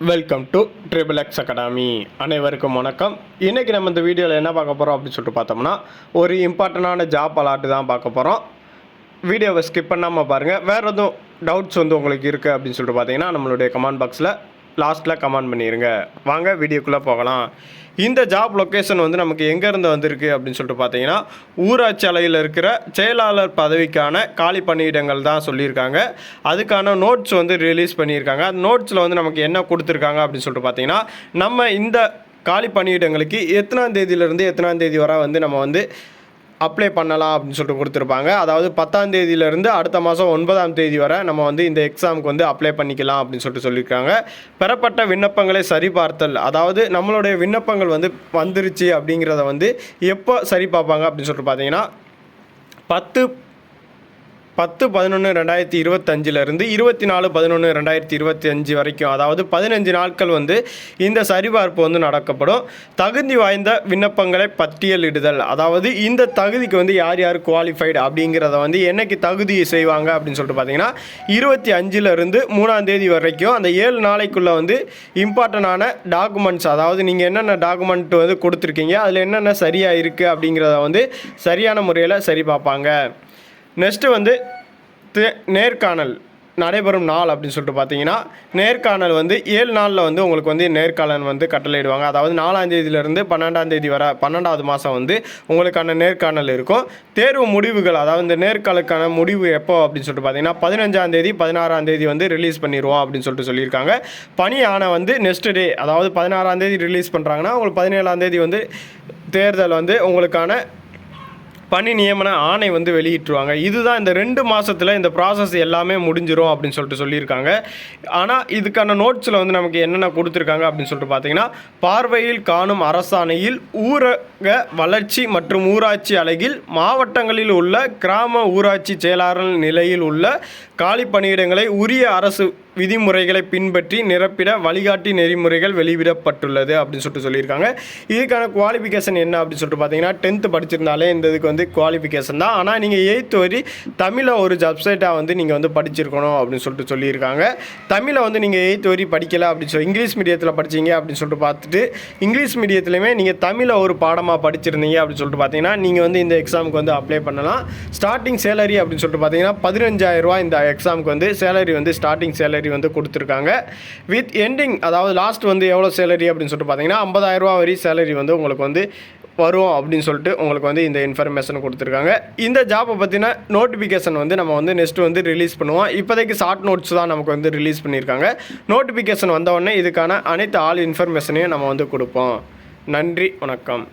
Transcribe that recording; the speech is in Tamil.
Welcome to triple X academy அனைவருக்கும் வணக்கம். இன்றைக்கி நம்ம இந்த வீடியோவில் என்ன பார்க்க போகிறோம் அப்படின்னு சொல்லிட்டு பார்த்தோம்னா ஒரு இம்பார்ட்டண்டான ஜாப் அலாட்டு தான் பார்க்க போகிறோம் வீடியோவை ஸ்கிப் பண்ணாமல் பாருங்கள் வேறு எதுவும் டவுட்ஸ் வந்து உங்களுக்கு இருக்குது அப்படின்னு சொல்லிட்டு பார்த்தீங்கன்னா நம்மளுடைய கமெண்ட் பாக்ஸில் லாஸ்ட்டில் கமெண்ட் பண்ணிடுங்க வாங்க வீடியோக்குள்ளே போகலாம். இந்த ஜாப் லொக்கேஷன் வந்து நமக்கு எங்கேருந்து வந்திருக்கு அப்படின்னு சொல்லிட்டு பார்த்தீங்கன்னா ஊராட்சி அலையில் இருக்கிற செயலாளர் பதவிக்கான காலி பணியிடங்கள் தான் சொல்லியிருக்காங்க. அதுக்கான நோட்ஸ் வந்து ரிலீஸ் பண்ணியிருக்காங்க. அந்த நோட்ஸில் வந்து நமக்கு என்ன கொடுத்துருக்காங்க அப்படின்னு சொல்லிட்டு பார்த்தீங்கன்னா நம்ம இந்த காலி பணியிடங்களுக்கு எத்தனாம் தேதியிலேருந்து எத்தனாம் தேதி வரை வந்து நம்ம வந்து அப்ளை பண்ணலாம் அப்படின்னு சொல்லிட்டு கொடுத்துருப்பாங்க. அதாவது பத்தாம் தேதியிலேருந்து அடுத்த மாதம் ஒன்பதாம் தேதி வரை நம்ம வந்து இந்த எக்ஸாமுக்கு வந்து அப்ளை பண்ணிக்கலாம் அப்படின்னு சொல்லிட்டு சொல்லியிருக்காங்க. பெறப்பட்ட விண்ணப்பங்களை சரிபார்த்தல் அதாவது நம்மளுடைய விண்ணப்பங்கள் வந்து வந்துருச்சு அப்படிங்கிறத வந்து எப்போ சரி பார்ப்பாங்க அப்படின்னு சொல்லிட்டு பார்த்தீங்கன்னா பத்து பத்து பதினொன்று ரெண்டாயிரத்தி இருபத்தஞ்சிலிருந்து இருபத்தி நாலு பதினொன்று ரெண்டாயிரத்தி இருபத்தி அஞ்சு வரைக்கும் அதாவது பதினஞ்சு நாட்கள் வந்து இந்த சரிபார்ப்பு வந்து நடக்கப்படும். தகுதி வாய்ந்த விண்ணப்பங்களை பட்டியலிடுதல். அதாவது இந்த தகுதிக்கு வந்து யார் யார் குவாலிஃபைடு அப்படிங்கிறத வந்து என்னைக்கு தகுதி செய்வாங்க அப்படின்னு சொல்லிட்டு பார்த்தீங்கன்னா இருபத்தி அஞ்சுலேருந்து மூணாம் தேதி வரைக்கும் அந்த ஏழு நாளைக்குள்ளே வந்து இம்பார்ட்டண்டான டாக்குமெண்ட்ஸ் அதாவது நீங்கள் என்னென்ன டாக்குமெண்ட் வந்து கொடுத்துருக்கீங்க அதில் என்னென்ன சரியாக இருக்குது அப்படிங்கிறத வந்து சரியான முறையில் சரி பார்ப்பாங்க. நெக்ஸ்ட்டு வந்து தே- நேர்காணல் நடைபெறும் நாள் அப்படின்னு சொல்லிட்டு பார்த்தீங்கன்னா நேர்காணல் வந்து ஏழு நாளில் வந்து உங்களுக்கு வந்து நேர்காணல் வந்து கட்டளையிடுவாங்க. அதாவது நாலாம் தேதியிலேருந்து பன்னெண்டாம் தேதி பன்னெண்டாவது மாதம் வந்து உங்களுக்கான நேர்காணல் இருக்கும். தேர்வு முடிவுகள் அதாவது இந்த நேர்காணலுக்கான முடிவு எப்போ அப்படின்னு சொல்லிட்டு பார்த்தீங்கன்னா பதினஞ்சாம் தேதி பதினாறாம் தேதி வந்து ரிலீஸ் பண்ணிடுவோம் அப்படின்னு சொல்லிட்டு சொல்லியிருக்காங்க. பணி வந்து நெக்ஸ்ட் டே அதாவது பதினாறாம் தேதி ரிலீஸ் பண்ணுறாங்கன்னா உங்களுக்கு பதினேழாம் தேதி வந்து தேர்தல் வந்து உங்களுக்கான பணி நியமன ஆணை வந்து வெளியிட்டுருவாங்க. இதுதான் இந்த ரெண்டு மாதத்தில் இந்த ப்ராசஸ் எல்லாமே முடிஞ்சிடும் அப்படின்னு சொல்லிட்டு சொல்லியிருக்காங்க. ஆனால் இதுக்கான நோட்ஸில் வந்து நமக்கு என்னென்ன கொடுத்துருக்காங்க அப்படின்னு சொல்லிட்டு பார்த்தீங்கன்னா பார்வையில் காணும் அரசாணையில் ஊரக வளர்ச்சி மற்றும் ஊராட்சி அலகில் மாவட்டங்களில் உள்ள கிராம ஊராட்சி செயலாளர் நிலையில் உள்ள காலி பணியிடங்களை உரிய அரசு விதிமுறைகளை பின்பற்றி நிரப்பிட வழிகாட்டி நெறிமுறைகள் வெளியிடப்பட்டுள்ளது அப்படின்னு சொல்லிட்டு சொல்லியிருக்காங்க. இதுக்கான குவாலிஃபிகேஷன் என்ன அப்படின்னு சொல்லிட்டு பார்த்தீங்கன்னா டென்த்து படிச்சிருந்தாலே இந்த இதுக்கு வந்து குவாலிஃபிகேஷன் தான். ஆனால் நீங்கள் எயித்து வரி தமிழை ஒரு சப்சைட்டாக வந்து நீங்கள் வந்து படிச்சிருக்கணும் அப்படின்னு சொல்லிட்டு சொல்லியிருக்காங்க. தமிழை வந்து நீங்கள் எயித்து வரி படிக்கலை அப்படின்னு சொல்லி இங்கிலீஷ் மீடியத்தில் படிச்சீங்க அப்படின்னு சொல்லிட்டு பார்த்துட்டு இங்கிலீஷ் மீடியத்துலையுமே நீங்கள் தமிழை ஒரு பாடமாக படிச்சிருந்தீங்க அப்படின்னு சொல்லிட்டு பார்த்தீங்கன்னா நீங்கள் வந்து இந்த எக்ஸாமுக்கு வந்து அப்ளை பண்ணலாம். ஸ்டார்டிங் சேலரி அப்படின்னு சொல்லிட்டு பார்த்தீங்கன்னா பதினஞ்சாயிரம் ரூபா இந்த எக்ஸாமுக்கு வந்து சேலரி வந்து ஸ்டார்டிங் சேலரி வந்து கொடுத்துருக்காங்க. வித் எண்டிங் அதாவது லாஸ்ட் வந்து எவ்வளோ சேலரி அப்படின்னு சொல்லிட்டு பார்த்தீங்கன்னா 50000 வரை சேலரி வந்து உங்களுக்கு வந்து வரும் அப்படின்னு சொல்லிட்டு உங்களுக்கு வந்து இந்த இன்ஃபர்மேஷன் கொடுத்துருக்காங்க. இந்த ஜாப்பை பற்றின நோட்டிஃபிகேஷன் வந்து நம்ம வந்து நெக்ஸ்ட் வந்து ரிலீஸ் பண்ணுவோம். இப்போதைக்கு ஷார்ட் நோட்ஸ் தான் நமக்கு வந்து ரிலீஸ் பண்ணியிருக்காங்க. நோட்டிஃபிகேஷன் வந்தவுடனே இதுக்கான அனைத்து ஆல் இன்ஃபர்மேஷனையும் நம்ம வந்து கொடுப்போம். நன்றி வணக்கம்.